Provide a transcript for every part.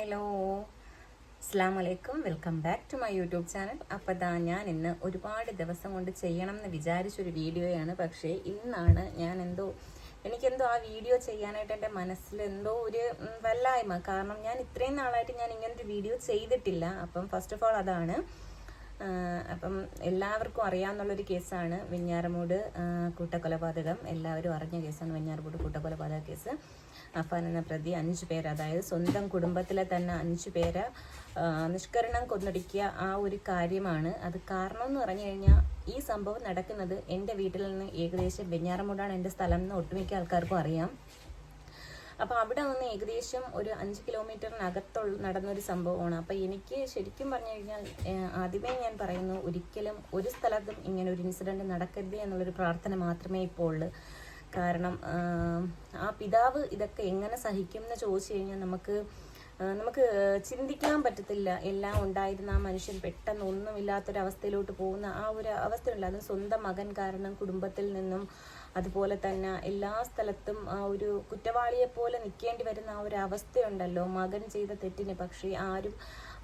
Hello. അസ്സാം വലൈക്കും welcome back to my YouTube channel. അപ്പോൾ ദാ ഞാൻ ഇന്ന് ഒരുപാട് ദിവസം കൊണ്ട് ചെയ്യണം എന്ന് വിചാരിച്ചൊരു വീഡിയോയാണ്. പക്ഷേ ഇന്നാണ് ഞാൻ എന്തോ എനിക്കെന്തോ ആ വീഡിയോ ചെയ്യാനായിട്ട് എന്റെ മനസ്സിൽ എന്തോ ഒരു വല്ലായ്മ. കാരണം ഞാൻ ഇത്രയും നാളായിട്ട് ഞാൻ ഇങ്ങനൊരു വീഡിയോ ചെയ്തിട്ടില്ല. അപ്പം ഫസ്റ്റ് ഓഫ് ഓൾ അതാണ് അപ്പം എല്ലാവർക്കും അറിയാവുന്നുള്ളൊരു കേസാണ് വെഞ്ഞാറമൂട് കൂട്ടക്കൊലപാതകം. എല്ലാവരും അറിഞ്ഞ കേസാണ് വെഞ്ഞാറമൂട് കൂട്ടക്കൊലപാതക കേസ്. അഫാൻ എന്ന പ്രതി അഞ്ച് പേര് അതായത് സ്വന്തം കുടുംബത്തിലെ തന്നെ അഞ്ച് പേരെ നിഷ്കരണം കൊന്നൊടുക്കിയ ആ ഒരു കാര്യമാണ്. അത് കാരണം എന്ന് പറഞ്ഞു കഴിഞ്ഞാൽ ഈ സംഭവം നടക്കുന്നത് എന്റെ വീട്ടിൽ നിന്ന് ഏകദേശം വെഞ്ഞാറമൂടാണ് എന്റെ സ്ഥലം എന്ന് ഒട്ടുമിക്ക ആൾക്കാർക്കും അറിയാം. അപ്പോൾ അവിടെ നിന്ന് ഏകദേശം ഒരു അഞ്ച് കിലോമീറ്ററിനകത്തുള്ള നടന്നൊരു സംഭവമാണ്. അപ്പോൾ എനിക്ക് ശരിക്കും പറഞ്ഞു കഴിഞ്ഞാൽ ആദ്യമേ ഞാൻ പറയുന്നു ഒരിക്കലും ഒരു സ്ഥലത്തും ഇങ്ങനെ ഒരു ഇൻസിഡന്റ് നടക്കരുത് എന്നുള്ളൊരു പ്രാർത്ഥന മാത്രമേ ഇപ്പോൾ ഉള്ളൂ. കാരണം ആ പിതാവ് ഇതൊക്കെ എങ്ങനെ സഹിക്കും എന്ന് ചോദിച്ചു കഴിഞ്ഞാൽ നമുക്ക് നമുക്ക് ചിന്തിക്കാൻ പറ്റത്തില്ല. എല്ലാം ഉണ്ടായിരുന്ന ആ മനുഷ്യൻ പെട്ടെന്ന് ഒന്നുമില്ലാത്തൊരവസ്ഥയിലോട്ട് പോകുന്ന ആ ഒരു അവസ്ഥയുണ്ട്. അത് സ്വന്തം മകൻ കാരണം കുടുംബത്തിൽ നിന്നും അതുപോലെ തന്നെ എല്ലാ സ്ഥലത്തും ആ ഒരു കുറ്റവാളിയെ പോലെ നിൽക്കേണ്ടി വരുന്ന ആ ഒരു അവസ്ഥയുണ്ടല്ലോ. മകൻ ചെയ്ത തെറ്റിന് പക്ഷേ ആരും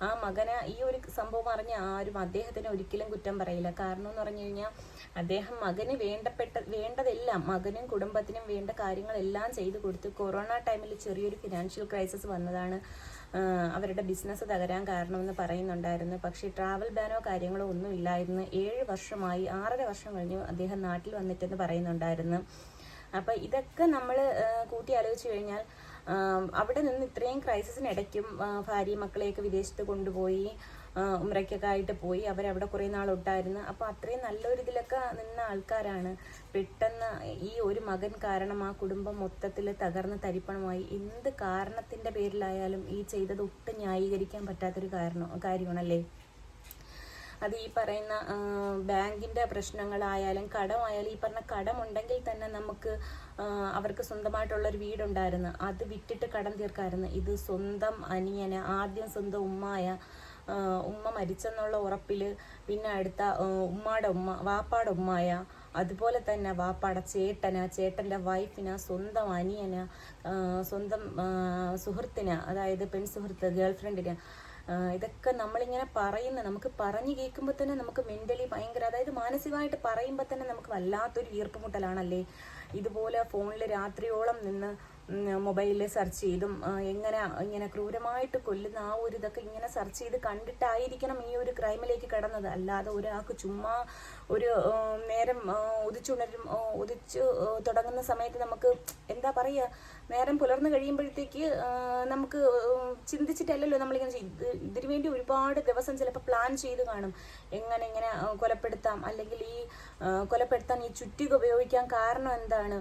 ആ മകനെ ഈ ഒരു സംഭവം അറിഞ്ഞ ആരും അദ്ദേഹത്തിന് ഒരിക്കലും കുറ്റം പറയില്ല. കാരണം എന്ന് പറഞ്ഞു കഴിഞ്ഞാൽ അദ്ദേഹം മകന് വേണ്ടപ്പെട്ട വേണ്ടതെല്ലാം മകനും കുടുംബത്തിനും വേണ്ട കാര്യങ്ങളെല്ലാം ചെയ്തു കൊടുത്തു. കൊറോണ ടൈമിൽ ചെറിയൊരു ഫിനാൻഷ്യൽ ക്രൈസിസ് വന്നതാണ്. അവരുടെ ബിസിനസ് തകരാൻ കാരണമെന്ന് പറയുന്നുണ്ടായിരുന്നു. പക്ഷേ ട്രാവൽ ബാനോ കാര്യങ്ങളോ ഒന്നും ഇല്ലായിരുന്നു. ഏഴ് വർഷമായി ആറര വർഷം കഴിഞ്ഞു അദ്ദേഹം നാട്ടിൽ വന്നിട്ടെന്ന് പറയുന്നുണ്ടായിരുന്നു. അപ്പം ഇതൊക്കെ നമ്മൾ കൂട്ടി ആലോചിച്ച് കഴിഞ്ഞാൽ അവിടെ നിന്ന് ഇത്രയും ക്രൈസിസിനിടയ്ക്കും ഭാര്യ മക്കളെയൊക്കെ വിദേശത്ത് കൊണ്ടുപോയി ആ, ഉംറയ്ക്കൊക്കെ ആയിട്ട് പോയി. അവരവിടെ കുറേ നാളുണ്ടായിരുന്നു അപ്പോൾ അത്രയും നല്ലൊരു ഇതിലൊക്കെ നിന്ന ആൾക്കാരാണ്. പെട്ടെന്ന് ഈ ഒരു മകൻ കാരണം ആ കുടുംബം മൊത്തത്തിൽ തകർന്ന് തരിപ്പണമായി. എന്ത് കാരണത്തിന്റെ പേരിലായാലും ഈ ചെയ്തത് ഒട്ടും ന്യായീകരിക്കാൻ പറ്റാത്തൊരു കാരണം കാര്യമാണല്ലേ? അത് ഈ പറയുന്ന ബാങ്കിന്റെ പ്രശ്നങ്ങളായാലും കടമായാലും ഈ പറഞ്ഞ കടമുണ്ടെങ്കിൽ തന്നെ നമുക്ക് അവർക്ക് സ്വന്തമായിട്ടുള്ള ഒരു വീടുണ്ടായിരുന്നു. അത് വിറ്റിട്ട് കടം തീർക്കായിരുന്നു. ഇത് സ്വന്തം അനിയന് ആദ്യം സ്വന്തം ഉമ്മായ ഉമ്മ മരിച്ചെന്നുള്ള ഉറപ്പിൽ പിന്നെ അടുത്ത ഉമ്മാടെ ഉമ്മ വാപ്പാടെ ഉമ്മായ അതുപോലെ തന്നെ വാപ്പാടെ ചേട്ടന് ചേട്ടന്റെ വൈഫിന് സ്വന്തം അനിയന് സ്വന്തം സുഹൃത്തിന് അതായത് പെൺ സുഹൃത്ത് ഗേൾ ഫ്രണ്ടിന് ഇതൊക്കെ നമ്മളിങ്ങനെ പറയുന്ന നമുക്ക് പറഞ്ഞു കേൾക്കുമ്പോൾ തന്നെ നമുക്ക് മെന്റലി ഭയങ്കര അതായത് മാനസികമായിട്ട് പറയുമ്പോൾ തന്നെ നമുക്ക് വല്ലാത്തൊരു വീർപ്പുമുട്ടലാണല്ലേ ഇതുപോലെ ഫോണിൽ രാത്രിയോളം നിന്ന് മൊബൈലിൽ സെർച്ച് ചെയ്തും എങ്ങനെ ഇങ്ങനെ ക്രൂരമായിട്ട് കൊല്ലുന്ന ആ ഒരു ഇതൊക്കെ ഇങ്ങനെ സെർച്ച് ചെയ്ത് കണ്ടിട്ടായിരിക്കണം ഈ ഒരു ക്രൈമിലേക്ക് കിടന്നത്. അല്ലാതെ ഒരാൾക്ക് ചുമ്മാ ഒരു നേരം ഉദിച്ചുണരും ഉദിച്ചു തുടങ്ങുന്ന സമയത്ത് നമുക്ക് എന്താ പറയുക നേരം പുലർന്നു കഴിയുമ്പോഴത്തേക്ക് നമുക്ക് ചിന്തിച്ചിട്ടല്ലല്ലോ നമ്മളിങ്ങനെ ചെയ്ത് ഇത് ഇതിനു വേണ്ടി ഒരുപാട് ദിവസം ചിലപ്പോൾ പ്ലാൻ ചെയ്ത് കാണും. എങ്ങനെ ഇങ്ങനെ കൊലപ്പെടുത്താം. അല്ലെങ്കിൽ ഈ കൊലപ്പെടുത്താൻ ഈ ചുറ്റിക ഉപയോഗിക്കാൻ കാരണം എന്താണ്?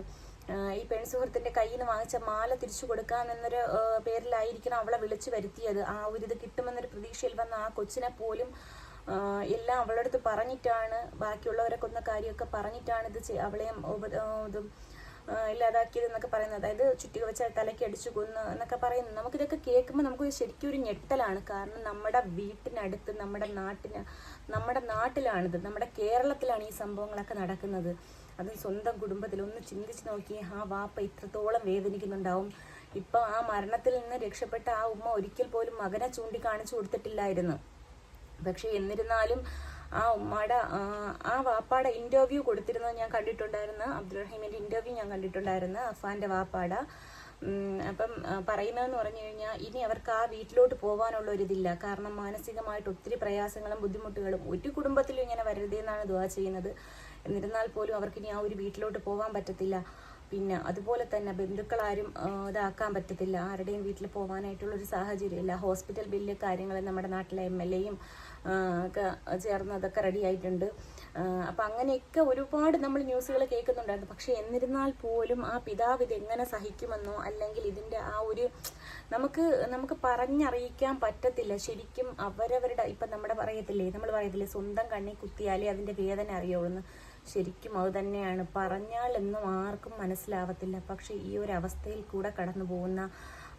ഈ പെൺസുഹൃത്തിന്റെ കയ്യിൽ നിന്ന് വാങ്ങിച്ച മാല തിരിച്ചു കൊടുക്കാം എന്നൊരു പേരിലായിരിക്കണം അവളെ വിളിച്ചു വരുത്തിയത്. ആ ഒരു ഇത് കിട്ടുമെന്നൊരു പ്രതീക്ഷയിൽ വന്ന ആ കൊച്ചിനെ പോലും എല്ലാം അവളുടെ അടുത്ത് പറഞ്ഞിട്ടാണ് ബാക്കിയുള്ളവരെ കൊന്ന കാര്യമൊക്കെ പറഞ്ഞിട്ടാണ് ഇത് അവളെയും ഇതും ഇല്ലാതാക്കിയത് എന്നൊക്കെ പറയുന്നത്. അതായത് ചുറ്റിക വെച്ച തലയ്ക്ക് അടിച്ചു കൊന്നു എന്നൊക്കെ പറയുന്നു നമുക്കിതൊക്കെ കേൾക്കുമ്പോൾ നമുക്ക് ശരിക്കും ഒരു ഞെട്ടലാണ്. കാരണം നമ്മുടെ വീട്ടിനടുത്ത് നമ്മുടെ നാട്ടിന് നമ്മുടെ നാട്ടിലാണിത്. നമ്മുടെ കേരളത്തിലാണ് ഈ സംഭവങ്ങളൊക്കെ നടക്കുന്നത്. അത് സ്വന്തം കുടുംബത്തിൽ ഒന്ന് ചിന്തിച്ച് നോക്കി ആ വാപ്പ ഇത്രത്തോളം വേദനിക്കുന്നുണ്ടാവും. ഇപ്പൊ ആ മരണത്തിൽ നിന്ന് രക്ഷപ്പെട്ട ആ ഉമ്മ ഒരിക്കൽ പോലും മകനെ ചൂണ്ടിക്കാണിച്ചു കൊടുത്തിട്ടില്ലായിരുന്നു. പക്ഷെ എന്നിരുന്നാലും ആ ഉമ്മയുടെ ആ, വാപ്പാടെ ഇന്റർവ്യൂ കൊടുത്തിരുന്നത് ഞാൻ കണ്ടിട്ടുണ്ടായിരുന്നു. അബ്ദുറഹീമിന്റെ ഇന്റർവ്യൂ ഞാൻ കണ്ടിട്ടുണ്ടായിരുന്നു അഫാന്റെ വാപ്പാട. അപ്പം പറയുന്നതെന്ന് പറഞ്ഞു കഴിഞ്ഞാൽ ഇനി അവർക്ക് ആ വീട്ടിലോട്ട് പോകാനുള്ള ഒരിതില്ല കാരണം മാനസികമായിട്ട് ഒത്തിരി പ്രയാസങ്ങളും ബുദ്ധിമുട്ടുകളും ഒരു കുടുംബത്തിലും ഇങ്ങനെ വരരുതേ എന്നാണ് ദുവാ ചെയ്യുന്നത്. എന്നിരുന്നാൽ പോലും അവർക്ക് ഇനി ആ ഒരു വീട്ടിലോട്ട് പോകാൻ പറ്റത്തില്ല. പിന്നെ അതുപോലെ തന്നെ ബന്ധുക്കളാരും ഇതാക്കാൻ പറ്റത്തില്ല. ആരുടെയും വീട്ടിൽ പോകാനായിട്ടുള്ള ഒരു സാഹചര്യം ഇല്ല. ഹോസ്പിറ്റൽ ബില്ല് കാര്യങ്ങൾ നമ്മുടെ നാട്ടിലെ എം എൽ എയും ഒക്കെ ചേർന്ന് അതൊക്കെ റെഡി ആയിട്ടുണ്ട്. അപ്പം അങ്ങനെയൊക്കെ ഒരുപാട് നമ്മൾ ന്യൂസുകൾ കേൾക്കുന്നുണ്ടായിരുന്നു. പക്ഷേ എന്നിരുന്നാൽ പോലും ആ പിതാവ് ഇതെങ്ങനെ സഹിക്കുമെന്നോ അല്ലെങ്കിൽ ഇതിന്റെ ആ ഒരു നമുക്ക് നമുക്ക് പറഞ്ഞറിയിക്കാൻ പറ്റത്തില്ല. ശരിക്കും അവരവരുടെ ഇപ്പം നമ്മുടെ പറയത്തില്ലേ നമ്മൾ പറയത്തില്ലേ സ്വന്തം കണ്ണി കുത്തിയാലേ അതിന്റെ വേദന അറിയുള്ളൂ ശരിക്കും അത് തന്നെയാണ്. പറഞ്ഞാൽ എന്നും ആർക്കും മനസ്സിലാവത്തില്ല. പക്ഷെ ഈ ഒരു അവസ്ഥയിൽ കൂടെ കടന്നു പോകുന്ന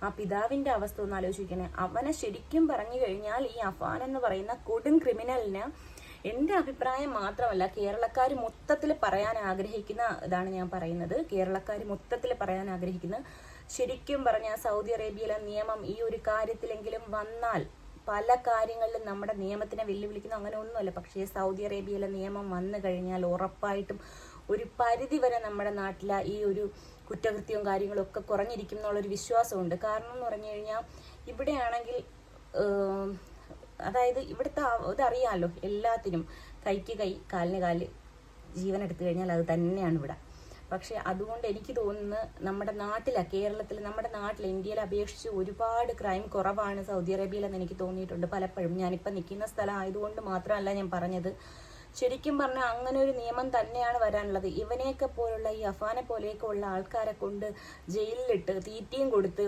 ആ പിതാവിന്റെ അവസ്ഥ ഒന്ന് ആലോചിക്കണേ. അവനെ ശരിക്കും പറഞ്ഞു കഴിഞ്ഞാൽ ഈ അഫാൻ എന്ന് പറയുന്ന കൊടും ക്രിമിനലിന് എന്റെ അഭിപ്രായം മാത്രമല്ല കേരളക്കാർ മൊത്തത്തിൽ പറയാൻ ആഗ്രഹിക്കുന്ന ഇതാണ് ഞാൻ പറയുന്നത്. കേരളക്കാർ മൊത്തത്തിൽ പറയാൻ ആഗ്രഹിക്കുന്ന ശരിക്കും പറഞ്ഞാൽ സൗദി അറേബ്യയിലെ നിയമം ഈ ഒരു കാര്യത്തിലെങ്കിലും വന്നാൽ പല കാര്യങ്ങളിലും നമ്മുടെ നിയമത്തിനെ വെല്ലുവിളിക്കുന്നു. അങ്ങനെ ഒന്നുമല്ല. പക്ഷേ സൗദി അറേബ്യയിലെ നിയമം വന്നു കഴിഞ്ഞാൽ ഉറപ്പായിട്ടും ഒരു പരിധി വരെ നമ്മുടെ നാട്ടിലെ ഈ ഒരു കുറ്റകൃത്യവും കാര്യങ്ങളും ഒക്കെ കുറഞ്ഞിരിക്കും എന്നുള്ളൊരു വിശ്വാസമുണ്ട്. കാരണം എന്ന് പറഞ്ഞു കഴിഞ്ഞാൽ ഇവിടെയാണെങ്കിൽ അതായത് ഇവിടുത്തെ ഇതറിയാമല്ലോ എല്ലാത്തിനും കൈക്ക് കൈ കാലിന് കാൽ ജീവൻ എടുത്തു കഴിഞ്ഞാൽ അത് തന്നെയാണ് ഇവിടെ. പക്ഷെ അതുകൊണ്ട് എനിക്ക് തോന്നുന്നു നമ്മുടെ നാട്ടില കേരളത്തിൽ നമ്മുടെ നാട്ടിൽ ഇന്ത്യയിൽ അപേക്ഷിച്ച് ഒരുപാട് ക്രൈം കുറവാണ് സൗദി അറേബ്യയിലെന്ന് എനിക്ക് തോന്നിയിട്ടുണ്ട് പലപ്പോഴും. ഞാനിപ്പോൾ നിൽക്കുന്ന സ്ഥലം ആയതുകൊണ്ട് മാത്രമല്ല ഞാൻ പറഞ്ഞത്. ശരിക്കും പറഞ്ഞാൽ അങ്ങനെ ഒരു നിയമം തന്നെയാണ് വരാനുള്ളത്. ഇവനെയൊക്കെ പോലുള്ള ഈ അഫാനെ പോലെയൊക്കെ ഉള്ള ആൾക്കാരെ കൊണ്ട് ജയിലിലിട്ട് തീറ്റയും കൊടുത്ത്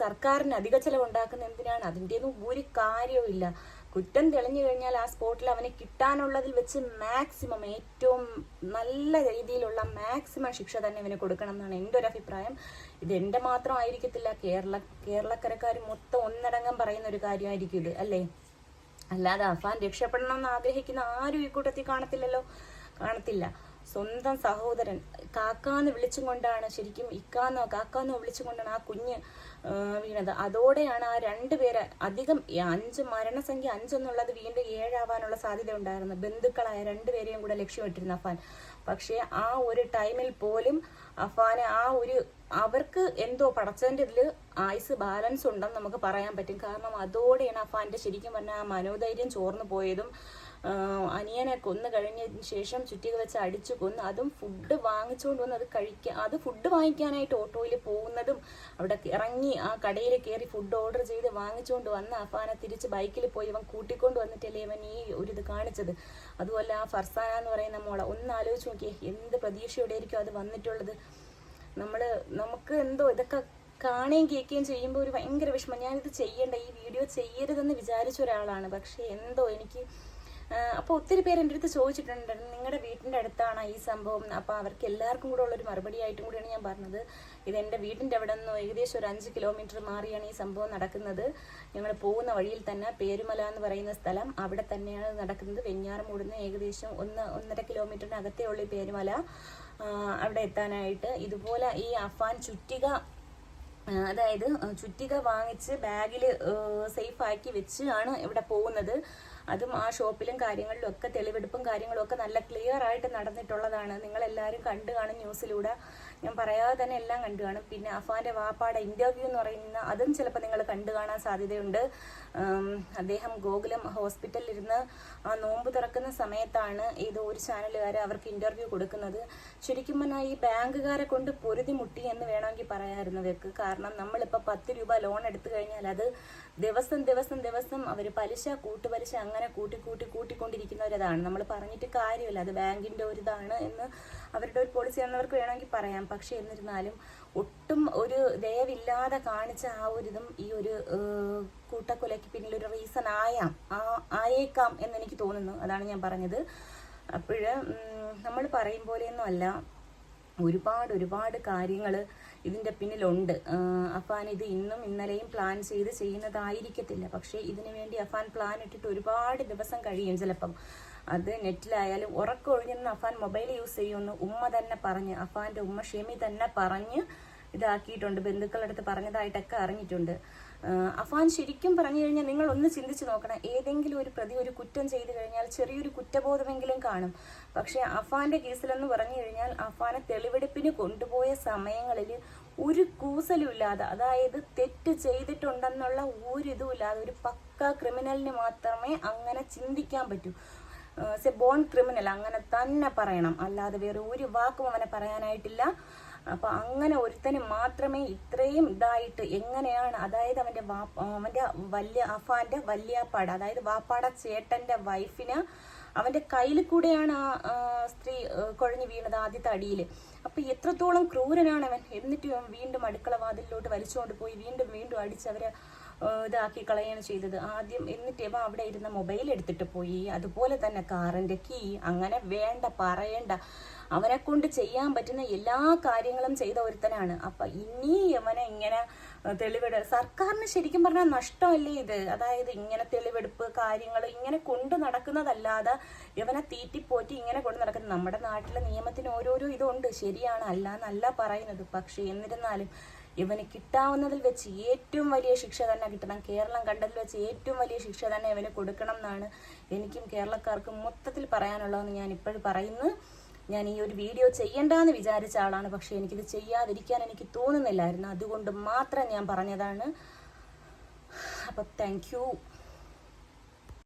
സർക്കാരിന് അധിക ചെലവുണ്ടാക്കുന്ന എന്തിനാണ്? അതിന്റെയൊന്നും ഒരു കാര്യവും കുറ്റം തെളിഞ്ഞു കഴിഞ്ഞാൽ ആ സ്പോട്ടിൽ അവനെ കിട്ടാനുള്ളതിൽ വെച്ച് മാക്സിമം ഏറ്റവും നല്ല രീതിയിലുള്ള മാക്സിമം ശിക്ഷ തന്നെ ഇവന് കൊടുക്കണം എന്നാണ് എന്റെ ഒരു അഭിപ്രായം. ഇത് എന്റെ മാത്രം ആയിരിക്കത്തില്ല. കേരള കേരളക്കരക്കാർ മൊത്തം ഒന്നടങ്കം പറയുന്ന ഒരു കാര്യമായിരിക്കും ഇത് അല്ലേ? അല്ലാതെ അഫാൻ രക്ഷപ്പെടണം എന്ന് ആഗ്രഹിക്കുന്ന ആരും ഈ കൂട്ടത്തിൽ കാണത്തില്ലല്ലോ. കാണത്തില്ല. സ്വന്തം സഹോദരൻ കാക്കാന്ന് വിളിച്ചും കൊണ്ടാണ് ശരിക്കും ഇക്കാന്നോ കാക്കാന്നോ വിളിച്ചും കൊണ്ടാണ് ആ കുഞ്ഞ് വീണത്. അതോടെയാണ് ആ രണ്ടുപേരെ അധികം ഈ അഞ്ച് മരണസംഖ്യ അഞ്ചെന്നുള്ളത് വീണ്ടും ഏഴാവാനുള്ള സാധ്യത ഉണ്ടായിരുന്നു ബന്ധുക്കളായ രണ്ടുപേരെയും കൂടെ ലക്ഷ്യമിട്ടിരുന്നു അഫാൻ. പക്ഷേ ആ ഒരു ടൈമിൽ പോലും അഫാനെ ആ ഒരു അവർക്ക് എന്തോ പടച്ചതിന്റെ ഇതിൽ ആയുസ് ബാലൻസ് ഉണ്ടെന്ന് നമുക്ക് പറയാൻ പറ്റും. കാരണം അതോടെയാണ് അഫാന്റെ ശരിക്കും പറഞ്ഞാൽ ആ മനോധൈര്യം ചോർന്നു പോയതും അനിയനെ കൊന്നു കഴിഞ്ഞതിന് ശേഷം ചുറ്റിക വെച്ച് അടിച്ചു കൊന്ന് അതും ഫുഡ് വാങ്ങിച്ചുകൊണ്ട് വന്ന് അത് കഴിക്കുക അത് ഫുഡ് വാങ്ങിക്കാനായിട്ട് ഓട്ടോയിൽ പോകുന്നതും അവിടെ ഇറങ്ങി ആ കടയിൽ കയറി ഫുഡ് ഓർഡർ ചെയ്ത് വാങ്ങിച്ചുകൊണ്ട് വന്ന് അഫാനെ തിരിച്ച് ബൈക്കിൽ പോയി അവൻ കൂട്ടിക്കൊണ്ട് വന്നിട്ടല്ലേ ഇവൻ ഈ ഒരു ഇത് കാണിച്ചത്. അതുപോലെ ആ ഫർസാന എന്ന് പറയുന്ന മോളെ ഒന്ന് ആലോചിച്ച് നോക്കിയേ എന്ത് പ്രതീക്ഷയോടെ ആയിരിക്കും അത് വന്നിട്ടുള്ളത്? നമ്മൾ നമുക്ക് എന്തോ ഇതൊക്കെ കാണുകയും കേൾക്കുകയും ചെയ്യുമ്പോൾ ഒരു ഭയങ്കര വിഷമം. ഞാനിത് ചെയ്യേണ്ട ഈ വീഡിയോ ചെയ്യരുതെന്ന് വിചാരിച്ച ഒരാളാണ്. പക്ഷേ എന്തോ എനിക്ക് അപ്പോൾ ഒത്തിരി പേര് എന്റെ അടുത്ത് ചോദിച്ചിട്ടുണ്ട് നിങ്ങളുടെ വീട്ടിന്റെ അടുത്താണ് ഈ സംഭവം? അപ്പോൾ അവർക്ക് എല്ലാവർക്കും കൂടെ ഉള്ളൊരു മറുപടി ആയിട്ടും കൂടിയാണ് ഞാൻ പറഞ്ഞത്. ഇത് എന്റെ വീടിന്റെ അവിടെ നിന്ന് ഏകദേശം ഒരു അഞ്ച് കിലോമീറ്റർ മാറിയാണ് ഈ സംഭവം നടക്കുന്നത്. ഞങ്ങൾ പോകുന്ന വഴിയിൽ തന്നെ പേരുമല എന്ന് പറയുന്ന സ്ഥലം അവിടെ തന്നെയാണ് നടക്കുന്നത്. വെഞ്ഞാറമൂട് നിന്ന് ഏകദേശം ഒന്ന് ഒന്നര കിലോമീറ്ററിനകത്തേ ഉള്ളൂ ഈ പേരുമല. അവിടെ എത്താനായിട്ട് ഇതുപോലെ ഈ അഫാൻ ചുറ്റിക അതായത് ചുറ്റിക വാങ്ങിച്ച് ബാഗിൽ സേഫ് ആക്കി വെച്ച് ആണ് ഇവിടെ പോകുന്നത്. അതും ആ ഷോപ്പിലും കാര്യങ്ങളിലും ഒക്കെ തെളിവെടുപ്പും കാര്യങ്ങളും ഒക്കെ നല്ല ക്ലിയർ ആയിട്ട് നടന്നിട്ടുള്ളതാണ്. നിങ്ങളെല്ലാവരും കണ്ടു കാണും ന്യൂസിലൂടെ. ഞാൻ പറയാതെ തന്നെ എല്ലാം കണ്ടു കാണും. പിന്നെ അഫാന്റെ വാപ്പാടെ ഇന്റർവ്യൂ എന്ന് പറയുന്ന അതും ചിലപ്പോൾ നിങ്ങൾ കണ്ടു കാണാൻ സാധ്യതയുണ്ട്. അദ്ദേഹം ഗോകുലം ഹോസ്പിറ്റലിൽ ഇരുന്ന് ആ നോമ്പ് തുറക്കുന്ന സമയത്താണ് ഏതോ ഒരു ചാനലുകാർ അവർക്ക് ഇന്റർവ്യൂ കൊടുക്കുന്നത്. ശരിക്കും പറഞ്ഞാൽ ഈ ബാങ്കുകാരെ കൊണ്ട് പൊരുതി മുട്ടി എന്ന് വേണമെങ്കിൽ പറയാമായിരുന്നു ഇവർക്ക്. കാരണം നമ്മളിപ്പോൾ പത്ത് രൂപ ലോൺ എടുത്തു കഴിഞ്ഞാൽ അത് ദിവസം ദിവസം ദിവസം അവർ പലിശ കൂട്ടുപലിശ അങ്ങനെ കൂട്ടി കൂട്ടി കൂട്ടിക്കൊണ്ടിരിക്കുന്നവരതാണ്. നമ്മൾ പറഞ്ഞിട്ട് കാര്യമില്ല. അത് ബാങ്കിന്റെ ഒരു ഇതാണ് എന്ന് അവരുടെ ഒരു പോളിസി എന്നവർക്ക് വേണമെങ്കിൽ പറയാം. പക്ഷെ എന്നിരുന്നാലും ഒട്ടും ഒരു ദയവില്ലാതെ കാണിച്ച ആ ഒരു ഇതും ഈ ഒരു കൂട്ടക്കൊലയ്ക്ക് പിന്നിൽ ഒരു റീസൺ ആയാം. ആ ആയേക്കാം എന്ന് എനിക്ക് തോന്നുന്നു. അതാണ് ഞാൻ പറഞ്ഞത്. അപ്പോൾ നമ്മൾ പറയും പോലെയൊന്നും അല്ല. ഒരുപാട് ഒരുപാട് കാര്യങ്ങൾ ഇതിന്റെ പിന്നിലുണ്ട്. അഫാൻ ഇത് ഇന്നും ഇന്നലെയും പ്ലാൻ ചെയ്ത് ചെയ്യുന്നതായിരിക്കത്തില്ല. പക്ഷേ ഇതിനു വേണ്ടി അഫാൻ പ്ലാൻ ഇട്ടിട്ട് ഒരുപാട് ദിവസം കഴിയും ചിലപ്പം. അത് നെറ്റിലായാലും ഉറക്കമൊഴിഞ്ഞെന്ന് അഫാൻ മൊബൈൽ യൂസ് ചെയ്യുമെന്ന് ഉമ്മ തന്നെ പറഞ്ഞ് അഫാന്റെ ഉമ്മ ഷെമി തന്നെ പറഞ്ഞ് ഇതാക്കിയിട്ടുണ്ട് ബന്ധുക്കളുടെ അടുത്ത് പറഞ്ഞതായിട്ടൊക്കെ അറിഞ്ഞിട്ടുണ്ട്. അഫാൻ ശരിക്കും പറഞ്ഞു കഴിഞ്ഞാൽ നിങ്ങൾ ഒന്ന് ചിന്തിച്ചു നോക്കണം ഏതെങ്കിലും ഒരു പ്രതി ഒരു കുറ്റം ചെയ്തു കഴിഞ്ഞാൽ ചെറിയൊരു കുറ്റബോധമെങ്കിലും കാണും. പക്ഷേ അഫാന്റെ കേസിലെന്ന് പറഞ്ഞു കഴിഞ്ഞാൽ അഫാനെ തെളിവെടുപ്പിന് കൊണ്ടുപോയ സമയങ്ങളിൽ ഒരു കൂസലും ഇല്ലാതെ അതായത് തെറ്റ് ചെയ്തിട്ടുണ്ടെന്നുള്ള ഒരു ഒരു പക്ക ക്രിമിനലിന് മാത്രമേ അങ്ങനെ ചിന്തിക്കാൻ പറ്റൂ. സെ ബോൺ ക്രിമിനൽ അങ്ങനെ തന്നെ പറയണം. അല്ലാതെ വേറെ ഒരു വാക്കും അവനെ പറയാനായിട്ടില്ല. അപ്പൊ അങ്ങനെ ഒരുത്തന് മാത്രമേ ഇത്രയും ഇതായിട്ട് എങ്ങനെയാണ് അതായത് അവന്റെ വാപ്പ അവന്റെ വല്യ അഫാന്റെ വല്യാപ്പാട് അതായത് വാപ്പാട ചേട്ടന്റെ വൈഫിന് അവന്റെ കയ്യിൽ കൂടെയാണ് ആ സ്ത്രീ കുഴഞ്ഞു വീണത് ആദ്യത്തെ അടിയിൽ അപ്പൊ എത്രത്തോളം ക്രൂരനാണ് അവൻ എന്നിട്ട് വീണ്ടും അടുക്കള വാതിലിലോട്ട് വലിച്ചുകൊണ്ട് പോയി വീണ്ടും വീണ്ടും അടിച്ച് അവരെ ഇതാക്കി കളയാണ് ചെയ്തത്. ആദ്യം എന്നിട്ട് ഇവ അവിടെ ഇരുന്ന മൊബൈൽ എടുത്തിട്ട് പോയി. അതുപോലെ തന്നെ കാറിന്റെ കീ അങ്ങനെ വേണ്ട പറയണ്ട. അവനെ കൊണ്ട് ചെയ്യാൻ പറ്റുന്ന എല്ലാ കാര്യങ്ങളും ചെയ്ത ഒരുത്തനാണ്. അപ്പൊ ഇനി അവനെ ഇങ്ങനെ തെളിവെടു സർക്കാരിന് ശരിക്കും പറഞ്ഞാൽ നഷ്ടമല്ലേ ഇത്? അതായത് ഇങ്ങനെ തെളിവെടുപ്പ് കാര്യങ്ങൾ ഇങ്ങനെ കൊണ്ട് നടക്കുന്നതല്ലാതെ ഇവനെ തീറ്റിപ്പോറ്റി ഇങ്ങനെ കൊണ്ട് നടക്കുന്നത്. നമ്മുടെ നാട്ടിലെ നിയമത്തിന് ഓരോരോ ഇതുണ്ട്. ശരിയാണ് അല്ല എന്നല്ല പറയുന്നത്. പക്ഷേ എന്നിരുന്നാലും ഇവന് കിട്ടാവുന്നതിൽ വെച്ച് ഏറ്റവും വലിയ ശിക്ഷ തന്നെ കിട്ടണം. കേരളം കണ്ടതിൽ വെച്ച് ഏറ്റവും വലിയ ശിക്ഷ തന്നെ ഇവന് കൊടുക്കണം എന്നാണ് എനിക്കും കേരളക്കാർക്കും മൊത്തത്തിൽ പറയാനുള്ളതെന്ന് ഞാൻ ഇപ്പോഴും പറയുന്നു. ഞാൻ ഈ ഒരു വീഡിയോ ചെയ്യണ്ടെന്ന് വിചാരിച്ച ആളാണ്. പക്ഷേ എനിക്കിത് ചെയ്യാതിരിക്കാൻ എനിക്ക് തോന്നുന്നില്ലായിരുന്നു. അതുകൊണ്ട് മാത്രം ഞാൻ പറഞ്ഞതാണ്. അപ്പം താങ്ക്